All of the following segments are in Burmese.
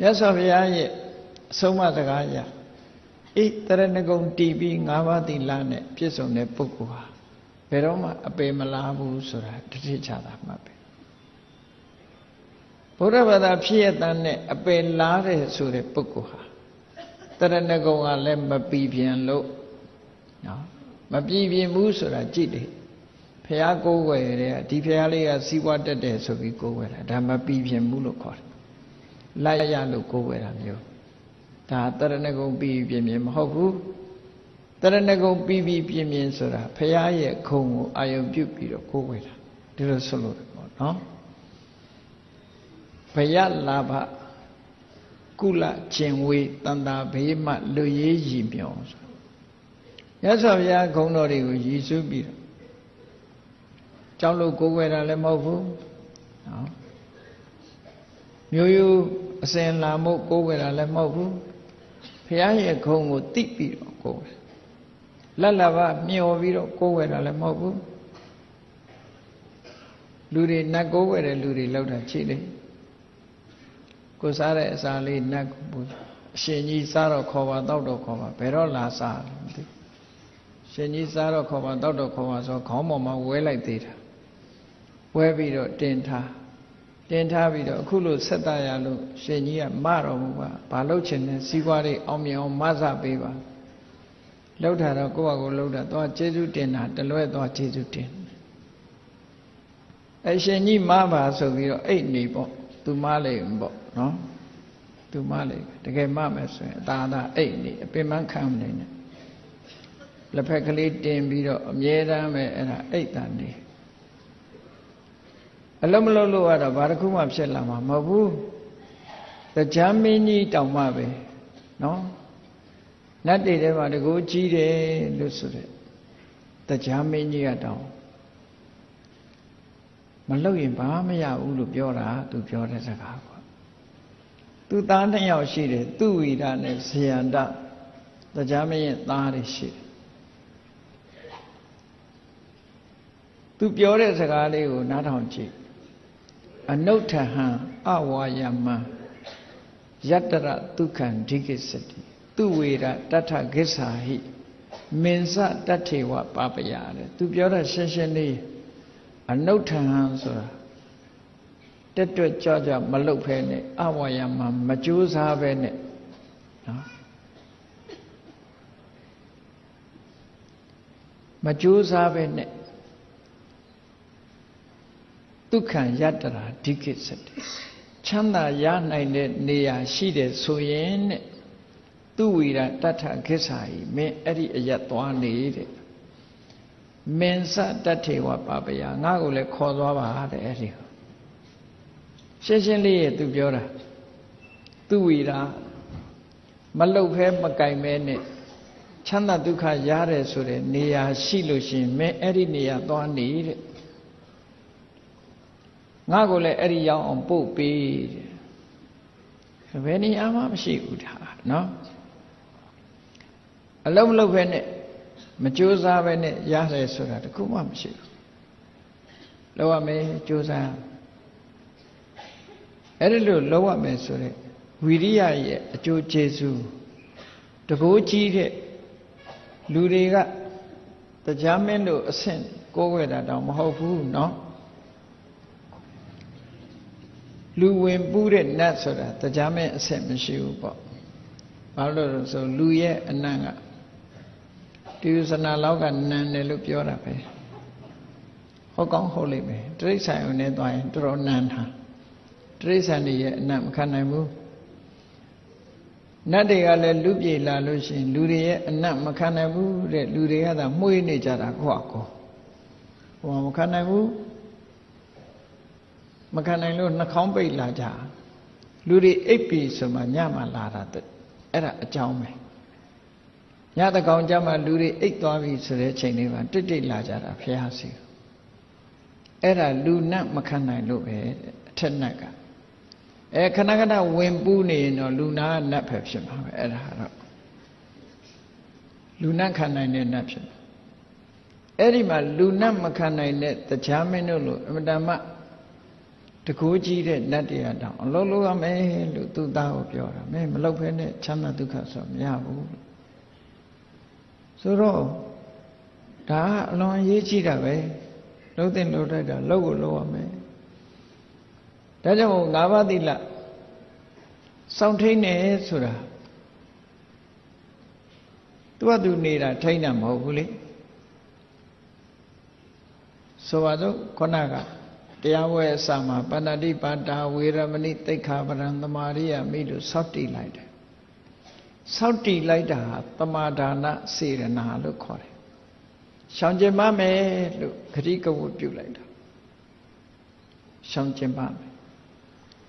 မြတ်စွာဘုရားရဲ့အဆုံးအမစကားအရဣတရဏဂုံတီးပြီး၅ပါးသီလနဲ့ပြည့်စုံတဲ့ပုဂ္ဂိုလ်ဟာဘယ်တော့မှအပေမလားဘူးဆိုတာတတိချတာမှတ်ပဲဘုရားဘာသာဖြစ်ရတဲ့နဲ့အပေလားတဲ့ဆိုတဲ့ပုဂ္ဂိုလ်ဟာတရဏဂုံကလည်းမပီပြန်လို့နော်မပီပြင်ဘူးဆိုတာကြည့်တယ်ဖះကိုးွယ်တဲ့ဒီဖះလေးကစီးပွားတက်တယ်ဆိုပြီးကိုးွယ်တာဒါမပီပြင်ဘူးလို့ခေါ်တယ် လိုက်ရလို့ကိုးွယ်တာမျိုးဒါတရဏဂုံပြီးပြင်းပြင်းမဟုတ်ဘူးတရဏဂုံပြီးပြီးပြင်းပြင်းဆိုတာဖရာရဲ့ခုံကိုအာယုံပြုတ်ပြီးတော့ကိုးဝေတာဒီလိုဆိုလို့ပေါ့နော်ဘယလာဘကုလကျင်ဝေတန်တာဘေးမှလူရေးရည်မြော်ဆိုရသော်ဘုရားဂုံတော်တွေကိုရည်စူးပြီးတော့ကြောင်းလို့ကိုးဝေတာလည်းမဟုတ်ဘူးနော်မျိုးရိုး အစဉ်လာမှုကိုးဝေတာလည်းမဟုတ်ဘူးဘုရားရဲ့ခုံကိုတိပြီးတော့ကိုးဝယ်လက်လဘမျောပြီးတော့ကိုးဝယ်တာလည်းမဟုတ်ဘူးလူတွေနတ်ကိုးဝယ်တဲ့လူတွေလောက်တာချိလေကိုစားတဲ့အစာလေးနတ်ကိုအရှင်ကြီးစားတော့ခေါ်ပါတောက်တော့ခေါ်ပါဘယ်တော့လာစားမသိရှင်ကြီးစားတော့ခေါ်ပါတောက်တော့ခေါ်ပါဆိုခေါင်းပေါ်မှာဝဲလိုက်သေးတာဝဲပြီးတော့တင်ထား တင်ထားပြီးတော့အခုလို့ဆက်တရလို့ရှင်ကြီးကမတော်မူပါဘာလို့ချင်လဲစီးပွားရေးအောင်မြင်အောင်မဆပေးပါလှုပ်တာတော့ကိုယ့်ဘာကိုလှုပ်တာသွားကျေးဇူးတင်တာတလွဲသွားကျေးဇူးတင်အရှင်ကြီးမပါဆိုပြီးတော့အိတ်နေပေါ့သူမလေးပေါ့နော်သူမလေးတကယ်မမယ်ဆိုရင်အသာသာအိတ်နေအပင်မခံမနေနဲ့လက်ဖက်ကလေးတင်ပြီးတော့အမြဲတမ်းပဲအဲ့ဒါအိတ်တန်နေ အလုံးမလုံးလို့ရတော့ဘာတစ်ခုမှဖြစ်လာမှာမဟုတ်ဘူးတရားမင်းကြီးတောင်မှပဲနော်နတ်တွေထဲမှာတကူကြီးတယ်လို့ဆိုတဲ့တရားမင်းကြီးကတောင်မလုပ်ရင်ဘာမရဘူးလို့ပြောတာသူပြောတဲ့စကားကွာသူသားနှစ်ယောက်ရှိတယ်သူဝိဒနဲ့ဇယန္တတရားမင်းရဲ့သားတွေရှိတယ်သူပြောတဲ့စကားလေးကိုနားထောင်ကြည့် အနုဋ္ဌဟံအဝါယမံယတ္တရဒုက္ခံဒိကိစတိသူဝေရတထကိစ္ဆာဟိမင်္စတထေဝပပယတဲ့သူပြောတာရှင်းရှင်းလေးအနုဋ္ဌဟံဆိုတာတက်တွက်ကြကြမလုတ်ဖဲနဲ့အဝါယမံမကြိုးစားပဲနဲ့နော်မကြိုးစားပဲနဲ့ ဒုက္ခံယတ္တရာဒိကိစတိချမ်းသာရနိုင်တဲ့နေရာရှိတယ်ဆိုရင်တဲ့သူဝီရတထခိစ္ဆာဤမင်းအဲ့ဒီအရက်သွားနေတဲ့မင်းစတထေဝပပယငါ့ကိုလည်းခေါ်သွားပါတဲ့အဲ့ဒီရှင်းရှင်းလေးရဲ့သူပြောတာသူဝီရာမလုတ်ဖဲမကင်မဲနဲ့ချမ်းသာဒုက္ခရတယ်ဆိုတဲ့နေရာရှိလို့ရှိရင်မင်းအဲ့ဒီနေရာသွားနေတဲ့ ငါကိုလည်းအဲ့ဒီရောက်အောင်ပို့ပေးတဲ့ဘယ်နေရာမှမရှိဘူးဒါနော်အလုံးမလုံးပဲနဲ့မကြိုးစားပဲနဲ့ရတယ်ဆိုတာတခုမှမရှိဘူးလောက်ရမယ်ကြိုးစားအဲ့ဒီလိုလောက်ရမယ်ဆိုတဲ့ဝီရိယရဲ့အကျိုးကျေးဇူးတကိုးကြီးတဲ့လူတွေကတရားမင်းတို့အဆင့်ကိုးဝဲတာတောင်မဟုတ်ဘူးเนาะ လူဝင်ပူးတဲ့နတ်ဆိုတာတရားမင်းအဆင့်မရှိဘူးပေါ့ဘာလို့လဲဆိုလူရဲ့အနံ့ကတိယစနာလောက်ကနန်တယ်လို့ပြောတာပဲဟုတ်ကောင်းဟုတ်လိမ့်မယ်တိရစ္ဆာန်ုံနဲ့သွားရင်တော်တော်နန်တာတိရစ္ဆာန်တွေရဲ့အနံ့မခံနိုင်ဘူးနတ်တွေကလည်းလူပြေလာလို့ရှိရင်လူတွေရဲ့အနံ့မခံနိုင်ဘူးတဲ့လူတွေကသာမှုေးနေကြတာကိုယ့်အကောဟိုမခံနိုင်ဘူး မခံနိုင်လို့နှာခေါင်းပိတ်လာကြလူတွေအိပ်ပြီဆိုမှညမှလာတာအဲ့ဒါအကြောင်းပဲညတကောင်ကြမှာလူတွေအိတ်သွားပြီဆိုတဲ့ချိန်လေးမှာတိတ်တိတ်လာကြတာဖះစီအဲ့ဒါလူနတ်မခံနိုင်လို့ပဲအထက်နတ်ကအဲခဏခဏဝင်ပူးနေရင်တော့လူနာကနတ်ပဲဖြစ်မှာပဲအဲ့ဒါတော့လူနတ်ခံနိုင်တဲ့နတ်ဖြစ်အဲ့ဒီမှာလူနတ်မခံနိုင်တဲ့တရားမင်းတို့လိုအမတမဒ တကူကြီးတဲ့နတ်တရားတောင်အလုံးလုံးရမယ်လို့သူသားကိုပြောတာမင်းမလုပ်ဖဲနဲ့ချမ်းသာဒုက္ခဆိုမရဘူးဆိုတော့ဒါအလွန်အရေးကြီးတာပဲလုံးတဲ့လုံးတိုက်တာလုံးကိုလုံးရမယ်ဒါကြောင့်ငါးပါးသီလစောင့်ထိန်နေဆိုတာသူကသူနေတာထိန်တာမဟုတ်ဘူးလေဆိုပါတော့ခုနက တရားဝဲအစမှာပဏ္ဏတိပါတာဝေရမဏိတိခါပရံသမာရိယမိလို့စောက်တည်လိုက်တယ်စောက်တည်လိုက်တာဟာတမာဒါနစေရနာလို့ခေါ်တယ်ရှောင်ကျင်ပါမယ်လို့ခရီးကဝတ်ပြုလိုက်တာရှောင်ကျင်ပါမယ်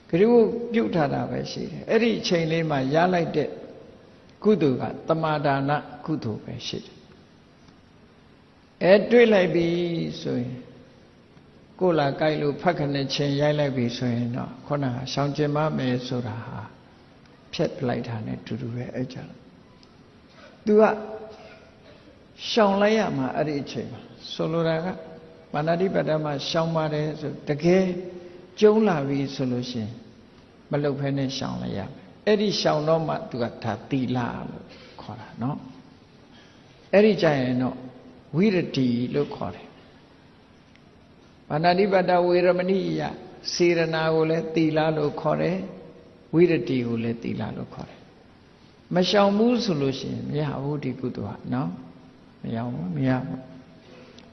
ခရီးဝတ်ပြုထားတာပဲရှိတယ်အဲ့ဒီအချိန်လေးမှာရလိုက်တဲ့ကုသိုလ်ကတမာဒါနကုသိုလ်ပဲရှိတယ်အဲတွေ့လိုက်ပြီဆိုရင် ကိုလာကြိုက်လို့ဖတ်ခနဲ့ချင်းရိုက်လိုက်ပြီဆိုရင်တော့ခုနကရှောင်ကျင်မမယ်ဆိုတာဟာဖြတ်လိုက်တာ ਨੇ တူတူပဲအဲ့ကြတော့ तू ကရှောင်လိုက်ရမှာအဲ့ဒီအချိန်မှာဆိုလိုတာကပါဏာတိပတ္တမှာရှောင်ပါတယ်ဆိုတကယ်ကျုံလာပြီဆိုလို့ရှိရင်မလုတ်ဖဲနဲ့ရှောင်လိုက်ရမယ်အဲ့ဒီရှောင်တော့မှ तू ကဒါတီလာလို့ခေါ်တာเนาะအဲ့ဒီကြရင်တော့ဝိရတိလို့ခေါ်တယ် ဘာနာတိပတ္တဝေရမဏိယစေရနာကိုလည်းသီလလို့ခေါ်တယ်ဝိရတိကိုလည်းသီလလို့ခေါ်တယ်မရှောင်ဘူးဆိုလို့ရှိရင်မရဘူးဒီကုသိုလ်ဟာနော်မရဘူးမရဘူး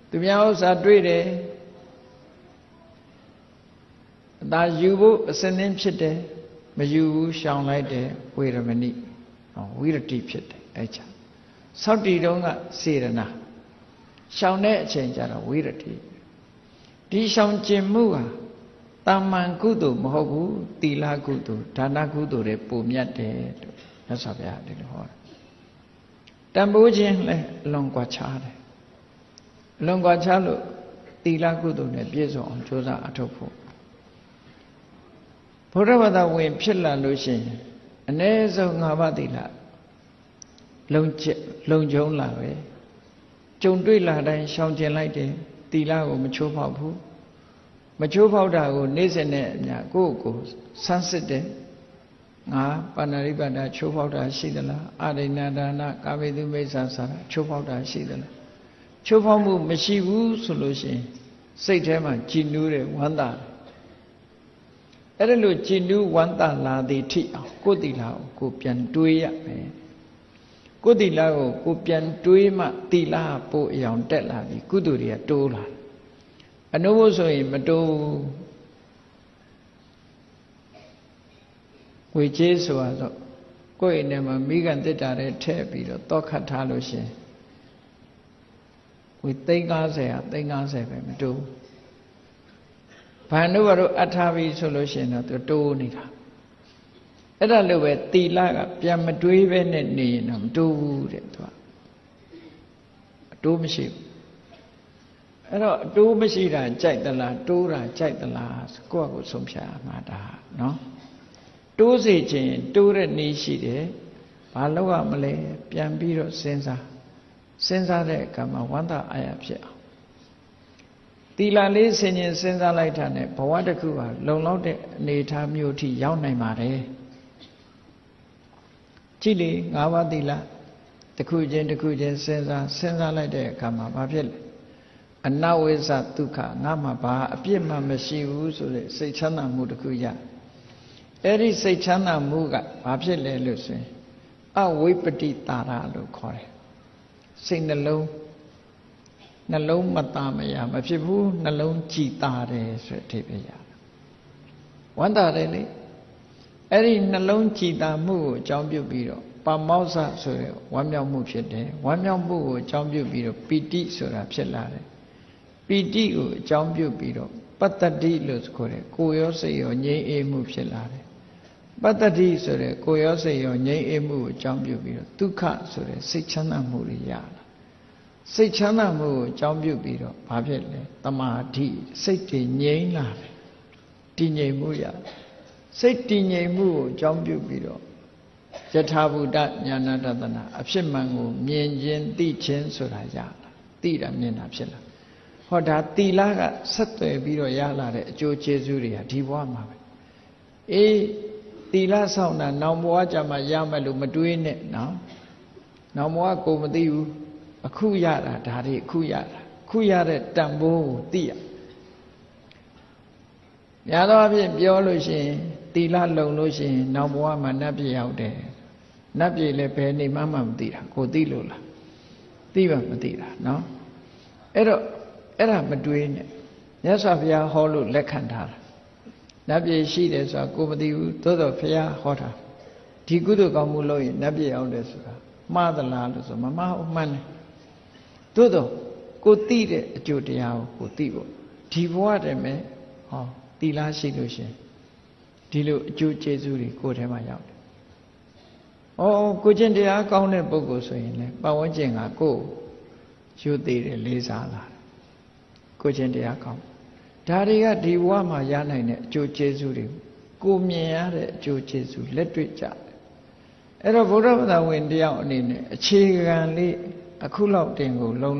သူများဥစ္စာတွေ့တယ်အသာယူဖို့အစင်းင်းဖြစ်တယ်မယူဘူးရှောင်လိုက်တယ်ဝေရမဏိဝိရတိဖြစ်တယ်အဲ့ချာသောက်တီတုံးကစေရနာရှောင်တဲ့အချိန်ကျတော့ဝိရတိ ဒီရှောင်ကျင်မှုဟာတာမန်ကုသိုလ်မဟုတ်ဘူးသီလကုသိုလ်ဒါနကုသိုလ်တွေပုံမြတ်တယ်လို့မြတ်စွာဘုရားဒီလိုဟောတယ်တန်ဖိုးခြင်းလည်းအလွန်ကွာခြားတယ်အလွန်ကွာခြားလို့သီလကုသိုလ်နဲ့ပြည့်စုံအောင်ကြိုးစားအထောက်ဖို့ဘုရားဘာသာဝင် ဖြစ်လာလို့ရှိရင်အ ਨੇ ဆုံး၅ပါးသီလလုံချက်လုံကျုံလာပဲကြုံတွေ့လာတိုင်းရှောင်ကျင်လိုက်တယ် တီလာကိုမချိုးဖောက်ဘူးမချိုးဖောက်တာကိုနေ့စဉ်နဲ့အများကိုယ့်ကိုဆန်းစစ်တယ်ငါပါဏာရိပါဒချိုးဖောက်တာရှိသလားအရိဏဒါနကာမေတုမိစ္ဆာဆာချိုးဖောက်တာရှိသလားချိုးဖောက်မှုမရှိဘူးဆိုလို့ရှိရင်စိတ်ထဲမှာကြည်နူးတယ်ဝမ်းသာအဲ့ဒါလို့ကြည်နူးဝမ်းသာလာသည်ထိအောင်ကိုယ်တီလာကိုကိုပြန်တွေးရမယ် ကိုယ်တီလာကိုကိုပြန်တွေးမှတီလာပို့အယောင်တက်လာပြီကုသိုလ်တွေကတိုးလာအနုဘုဆိုရင်မတိုးဝေကျေးဆိုတော့ကိုယ့်အိမ်ထဲမှာမိကန်တစ်တာတဲ့ထည့်ပြီးတော့တောခတ်ထားလို့ရှင်ဝေ350ဟာ350ပဲမတိုးဘာလို့ကတော့အထာပြီဆိုလို့ရှင်တော့သူတိုးနေတာ အဲ့ဒါလို့ပဲတီလကပြန်မတွေးပဲနဲ့နေရင်တော့မတိုးဘူးတဲ့သူကအတိုးမရှိဘူးအဲ့တော့အတိုးမရှိတာကြိုက်သလားတိုးတာကြိုက်သလားကိုယ့်အကိုဆုံးဖြတ်မှာဒါနော်တိုးစေခြင်းတိုးတဲ့နေရှိတယ်ဘာလို့ရမလဲပြန်ပြီးတော့စဉ်းစားစဉ်းစားတဲ့အခါမှာဝမ်းသာအာရဖြစ်အောင်တီလာလေးဆင်ញင်စဉ်းစားလိုက်တာနဲ့ဘဝတစ်ခုဟာလုံလောက်တဲ့အနေအထားမျိုးထိရောက်နိုင်ပါတယ် ကြည့်လေ၅ပါးသီလတစ်ခုချင်းတစ်ခုချင်းစဉ်းစားစဉ်းစားလိုက်တဲ့အခါမှာဘာဖြစ်လဲအနဝိဇ္ဇဒုက္ခငါမှဘာအပြစ်မှမရှိဘူးဆိုတဲ့စိတ်ချမ်းသာမှုတစ်ခုရအဲ့ဒီစိတ်ချမ်းသာမှုကဘာဖြစ်လဲလို့ဆိုရင်အဝိပတိတာရလို့ခေါ်တယ်စိတ်နှလုံးနှလုံးမตาမရမဖြစ်ဘူးနှလုံးကြည်တာတယ်ဆိုတဲ့အဓိပ္ပာယ်ရဝန္တာတယ်လေ အဲ့ဒီနှလုံးကြည်တာမှုကိုအကြောင်းပြုပြီးတော့ပါမောဇဆိုတဲ့ဝမ်းမြောက်မှုဖြစ်တယ်ဝမ်းမြောက်မှုကိုအကြောင်းပြုပြီးတော့ပီတိဆိုတာဖြစ်လာတယ်ပီတိကိုအကြောင်းပြုပြီးတော့ပတ္တတိလို့ခေါ်တယ်ကိုရောစိတ်ရောငြိမ်းအေးမှုဖြစ်လာတယ်ပတ္တတိဆိုတဲ့ကိုရောစိတ်ရောငြိမ်းအေးမှုကိုအကြောင်းပြုပြီးတော့ဒုက္ခဆိုတဲ့စိတ်ချမ်းသာမှုတွေရလာစိတ်ချမ်းသာမှုကိုအကြောင်းပြုပြီးတော့ဘာဖြစ်လဲတမာတိစိတ်တည်ငြိမ်းလာတယ်တည်ငြိမ်မှုရတယ် စိတ်တည်ငြိမ်မှုကိုအကြောင်းပြုပြီးတော့ယထာဘူတညာနာတတနာအဖြစ်မှန်ကိုမြင်ခြင်းသိခြင်းဆိုတာရတာသိတာမြင်တာဖြစ်လာဟောဒါတီလာကဆက်သွယ်ပြီးတော့ရလာတဲ့အကျိုးကျေးဇူးတွေကဒီဘဝမှာပဲအေးတီလာဆောင်တာနောင်ဘဝကြမှာရမယ်လို့မတွေးနဲ့နော်နောင်ဘဝကိုမသိဘူးအခုရတာဒါတွေအခုရတာအခုရတဲ့တန်ဖိုးကိုသိရများသောအားဖြင့်ပြောလို့ရှိရင် တီလာလုံလို့ရှိရင်နောင်ဘဝမှာနတ်ပြည်ရောက်တယ်နတ်ပြည်လည်းဘယ်နေမှမမသိတာကိုသိလို့လားသိပါမသိတာနော်အဲ့တော့အဲ့ဒါမတွေးနဲ့မြတ်စွာဘုရားဟောလို့လက်ခံထားတာနတ်ပြည်ရှိတယ်ဆိုတာကိုမသိဘူးသို့တော့ဘုရားဟောတာဒီကုသိုလ်ကောင်းမှုလုပ်ရင်နတ်ပြည်ရောက်တယ်ဆိုတာမှားသလားလို့ဆိုမမှားဘူးမှန်တယ်သို့တော့ကိုသိတဲ့အကျိုးတရားကိုကိုသိဖို့ဒီဘဝတည်းမဲ့ဟောတီလားရှိလို့ရှင် ဒီလိုအကျိုးကျေးဇူးတွေကိုယ်ထဲမှာရောက်တယ်။ဩကိုကျင့်တရားကောင်းတဲ့ပုဂ္ဂိုလ်ဆိုရင်လေပတ်ဝန်းကျင်ကကိုယ်ယူသေးတယ်လေးစားလာတယ်။ကိုကျင့်တရားကောင်းဒါတွေကဒီဘဝမှာရနိုင်တဲ့အကျိုးကျေးဇူးတွေကိုမြင်ရတဲ့အကျိုးကျေးဇူးလက်တွေ့ကြတယ်။အဲ့တော့ဗုဒ္ဓဘာသာဝင်တယောက်အနေနဲ့အခြေခံလေးအခုလောက်တင်ကိုလုံး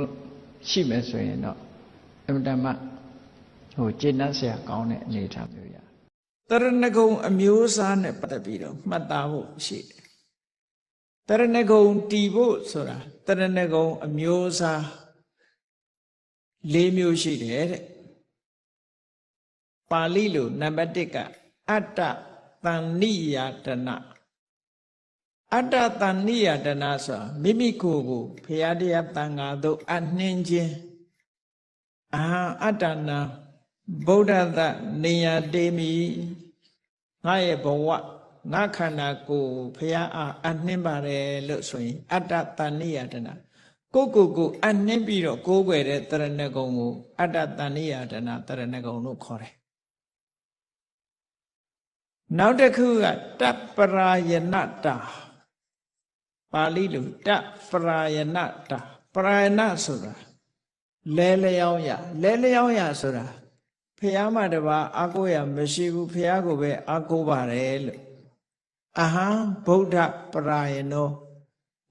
ရှိမယ်ဆိုရင်တော့အမှန်တမ်းဟိုကျေနပ်စရာကောင်းတဲ့အနေအထားမျိုးရ တရဏဂုံအမျိုးအစားနဲ့ပတ်သက်ပြီးတော့မှတ်သားဖို့ရှိတယ်တရဏဂုံတီဖို့ဆိုတာတရဏဂုံအမျိုးအစား၄မျိုးရှိတယ်တဲ့ပါဠိလိုနံပါတ်1ကအတ္တတန်နိယတနာအတ္တတန်နိယတနာဆိုတာမိမိကိုယ်ကိုဖရာတရားတန်ခါတို့အနှင်းခြင်းအာအတ္တနာ ဗုဒ္ဓသနေယတေမိငါရဲ့ဘဝငါခန္ဓာကိုယ်ဖရာအားအနှင်းပါတယ်လို့ဆိုရင် အတ္တတဏိယတနာကိုယ့်ကိုယ်ကိုအနှင်းပြီးတော့ကိုးကွယ်တဲ့တရဏဂုံကိုအတ္တတဏိယတနာတရဏဂုံလို့ခေါ်တယ်နောက်တစ်ခုကတပ္ပရာယနတာပါဠိလိုတပ္ပရာယနတာပရာယနဆိုတာလဲလျောင်းရလဲလျောင်းရဆိုတာ ဖះမတပါအာကိုရမရှိဘူးဖះကိုပဲအာကိုပါတယ်လို့အဟံဗုဒ္ဓပရာယနော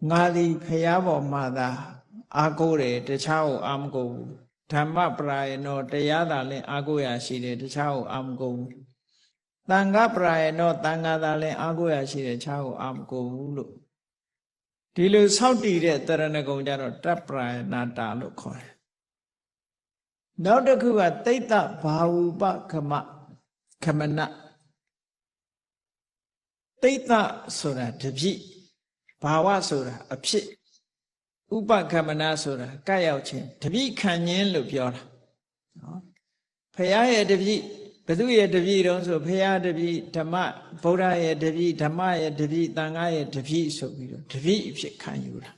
ငါသည်ဖះပေါ်မှာသာအာကိုတယ်တခြားကိုအာမကိုဘူးဓမ္မပရာယနောတရားသာလင်အာကိုရရှိတယ်တခြားကိုအာမကိုဘူးတန်ခါပရာယနောတန်ခါသာလင်အာကိုရရှိတယ်တခြားကိုအာမကိုဘူးလို့ဒီလိုဆောက်တည်တဲ့တရဏဂုံကြတော့တပ္ပရာယနာတာလို့ခေါ်တယ် နောက်တစ်ခုကတိတ်တဘာဝုပခမခမနတိတ်တဆိုတာတပြိဘာဝဆိုတာအဖြစ်ဥပခမနာဆိုတာကပ်ရောက်ခြင်းတပြိခံခြင်းလို့ပြောတာနော်ဖရာရဲ့တပြိဘသူရဲ့တပြိတုံးဆိုဖရာတပြိဓမ္မဗုဒ္ဓရဲ့တပြိဓမ္မရဲ့တပြိသံဃာရဲ့တပြိဆိုပြီးတော့တပြိအဖြစ်ခံယူတာ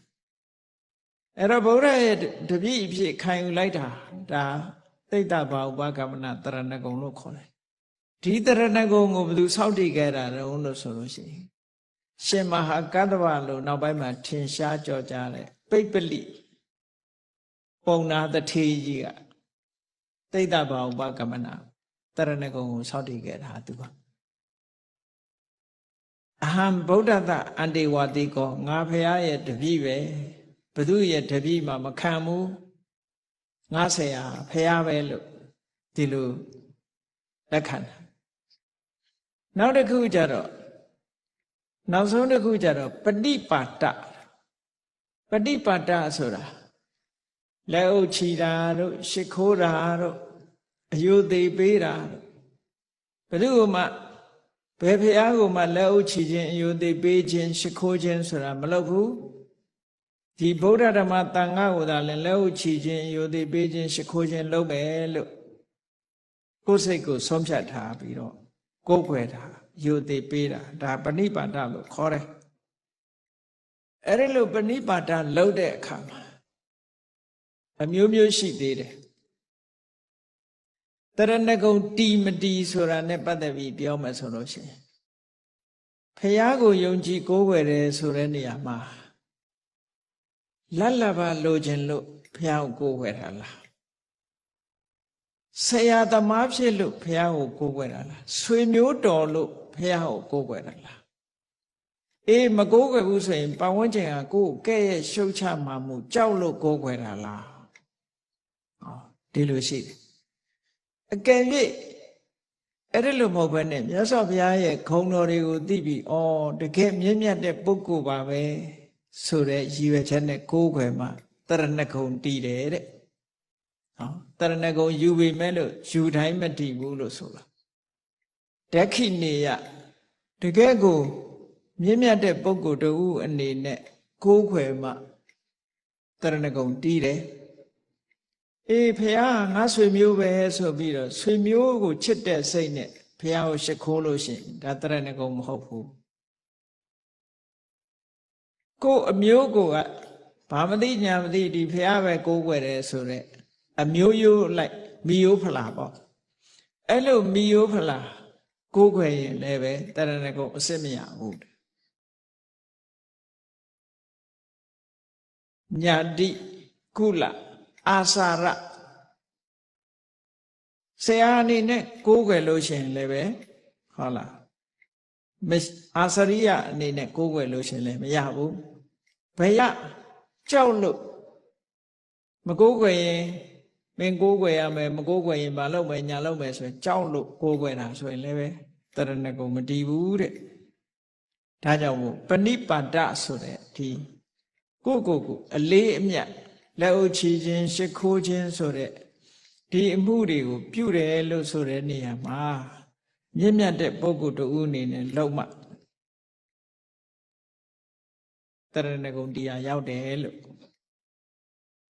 အဲ့တော့ဗုဒ္ဓရဲ့တပည့်အဖြစ်ခံယူလိုက်တာဒါသိတ္တဘာဥပကမ္မနာတရဏဂုံလို့ခေါ်တယ်ဒီတရဏဂုံကိုဘယ်သူစောင့်တည်ခဲ့တာတုံးလို့ဆိုလို့ရှိရင်ရှင်မဟာကတ္တဗလို့နောက်ပိုင်းမှာထင်ရှားကြော်ကြားတဲ့ပိပလိပုံနာတထေကြီးကသိတ္တဘာဥပကမ္မနာတရဏဂုံကိုစောင့်တည်ခဲ့တာသူကအဟံဗုဒ္ဓတအန္တေဝတိကောငါဖရာရဲ့တပည့်ပဲ ဘသူရဲ့တပည့်မှမခံဘူးငါဆရာဖះပဲလို့ဒီလိုလက်ခံတာနောက်တစ်ခုကျတော့နောက်ဆုံးတစ်ခုကျတော့ပฏิပါတပฏิပါတဆိုတာလက်အုပ်ချီတာတို့ရှ िख ိုးတာတို့အယုသေးပေးတာတို့ဘယ်သူမှဘယ်ဖះကိုမှလက်အုပ်ချီခြင်းအယုသေးပေးခြင်းရှ िख ိုးခြင်းဆိုတာမလုပ်ဘူး ဒီဗုဒ္ဓဓမ္မတန်ခါကိုသာလည်းလက်ဥချီခြင်းယိုသိပေးခြင်းရှိခိုးခြင်းလုပ်မယ်လို့ကိုယ်စိတ်ကိုဆုံးဖြတ်ထားပြီးတော့ကိုယ်ွယ်တာယိုသိပေးတာဒါပဏိပါဒလို့ခေါ်တယ်အဲ့ဒီလိုပဏိပါဒလုပ်တဲ့အခါမှာအမျိုးမျိုးရှိသေးတယ်တရဏဂုံတီမတီဆိုတာ ਨੇ ပတ်သက်ပြီးပြောမယ်ဆိုလို့ရှိရင်ဖះကိုယုံကြည်ကိုးကွယ်တယ်ဆိုတဲ့နေရာမှာ လတ်လပါလိုချင်လို့ဘုရားကိုကိုးကွယ်တာလားဆရာသမားဖြစ်လို့ဘုရားကိုကိုးကွယ်တာလားဆွေမျိုးတော်လို့ဘုရားကိုကိုးကွယ်တာလားအေးမကိုးကွယ်ဘူးဆိုရင်ပတ်ဝန်းကျင်ကကိုယ်ကဲ့ရဲ့ရှုတ်ချမှမှုကြောက်လို့ကိုးကွယ်တာလားဟောဒဒီလိုရှိတယ်အကယ်၍အဲ့ဒါလိုမဟုတ်ဘဲနဲ့မြတ်စွာဘုရားရဲ့ခုံတော်တွေကိုသိပြီးဩတကယ်မြင့်မြတ်တဲ့ပုဂ္ဂိုလ်ပါပဲ ဆိုတဲ့ရည်ရွယ်ချက်နဲ့ကိုးကွယ်မှတရဏဂုံတည်တယ်တဲ့ဟောတရဏဂုံယူပေမဲ့လို့ယူတိုင်းမတည်ဘူးလို့ဆိုတာဒက္ခိနေယတကယ်ကို မြင့်မြတ်တဲ့ပုဂ္ဂိုလ်တူအနေနဲ့ကိုးကွယ်မှတရဏဂုံတည်တယ်အေးဖះငါဆွေမျိုးပဲဆိုပြီးတော့ဆွေမျိုးကိုချစ်တဲ့စိတ်နဲ့ဖះကိုရှ िख ိုးလို့ရှိရင်ဒါတရဏဂုံမဟုတ်ဘူး ကိုယ်အမျိုးကိုကဘာမသိညာမသိဒီဖះပဲကိုးကွယ်တယ်ဆိုတော့အမျိုးရိုးလိုက်မီယိုးဖလာပေါ့အဲ့လိုမီယိုးဖလာကိုးကွယ်ရင်လည်းပဲတရဏဂုံအစစ်မရဘူးညာတိကုလအာစာရဆရာအနေနဲ့ကိုးကွယ်လို့ရှိရင်လည်းပဲဟုတ်လားမ အာစရိယအနေနဲ့ကိုးကွယ်လို့ရှိရင်လည်းမရဘူးဘယ်ရကြောက်လို့မကိုးကွယ်ရင်မင်းကိုးကွယ်ရမယ်မကိုးကွယ်ရင်မလုပ်မယ်ညာလုပ်မယ်ဆိုရင်ကြောက်လို့ကိုးကွယ်တာဆိုရင်လည်းပဲတရဏဂုံမတည်ဘူးတဲ့ဒါကြောင့်မို့ပဏိပါဒဆိုတဲ့ဒီကိုကိုကိုအလေးအမြတ်လက်အုပ်ချီခြင်းရှ िख ိုးခြင်းဆိုတဲ့ဒီအမှုတွေကိုပြုတယ်လို့ဆိုတဲ့နေရာမှာ မြင့်မြတ်တဲ့ပုဂ္ဂိုလ်တူအနေနဲ့လောက်မှတရဏဂုံတရားရောက်တယ်လို့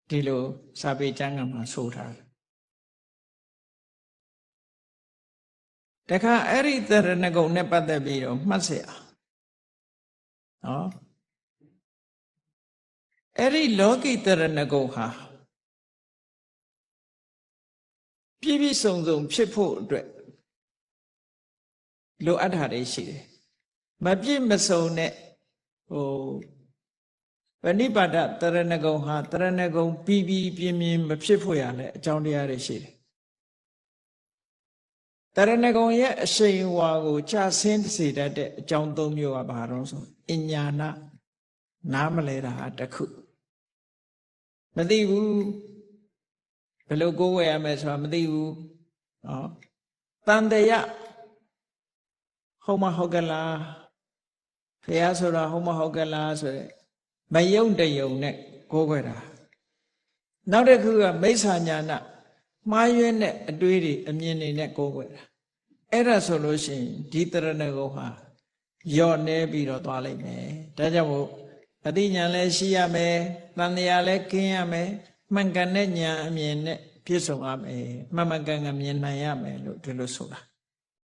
ဒီလိုစာပေကျမ်းဂန်မှာဆိုထားတယ်တခါအဲ့ဒီတရဏဂုံနဲ့ပတ်သက်ပြီးတော့မှတ်เสียနော်အဲ့ဒီလောကိတရဏဂုံဟာပြည့်ပြည့်စုံစုံဖြစ်ဖို့အတွက် လိုအပ်တာတွေရှိတယ်မပြည့်မစုံတဲ့ဟိုပဏိပါဒတရဏဂုံဟာတရဏဂုံပြီးပြီးပြင်းပြင်းမဖြစ်ဖို့ရလဲအကြောင်းတရားတွေရှိတယ်တရဏဂုံရဲ့အရှိန်ဝါကိုခြဆင်းစေတတ်တဲ့အကြောင်း၃မျိုးကဘာတော့ဆိုအညာနာနားမလဲတာတစ်ခုမသိဘူးဘယ်လိုကိုးဝယ်ရမယ်ဆိုတာမသိဘူးနော်တန်တရ ဟုတ်မဟုတ်ကလားဖះဆိုတာဟုတ်မဟုတ်ကလားဆိုရဲမယုံတယုံနဲ့ကိုးခွဲတာနောက်တစ်ခုကမိစ္ဆာညာနာမှားယွင်းတဲ့အတွေးတွေအမြင်တွေနဲ့ကိုးခွဲတာအဲ့ဒါဆိုလို့ရှိရင်ဒီတရဏဂုံဟာယော့နေပြီးတော့သွားလိမ့်မယ်ဒါကြောင့်မို့အသိဉာဏ်လည်းရှိရမယ်တန်တရားလည်းကင်းရမယ်မှန်ကန်တဲ့ဉာဏ်အမြင်နဲ့ပြည့်စုံရမယ်မှန်မှန်ကန်ကန်မြင်နိုင်ရမယ်လို့ဒီလိုဆိုတာ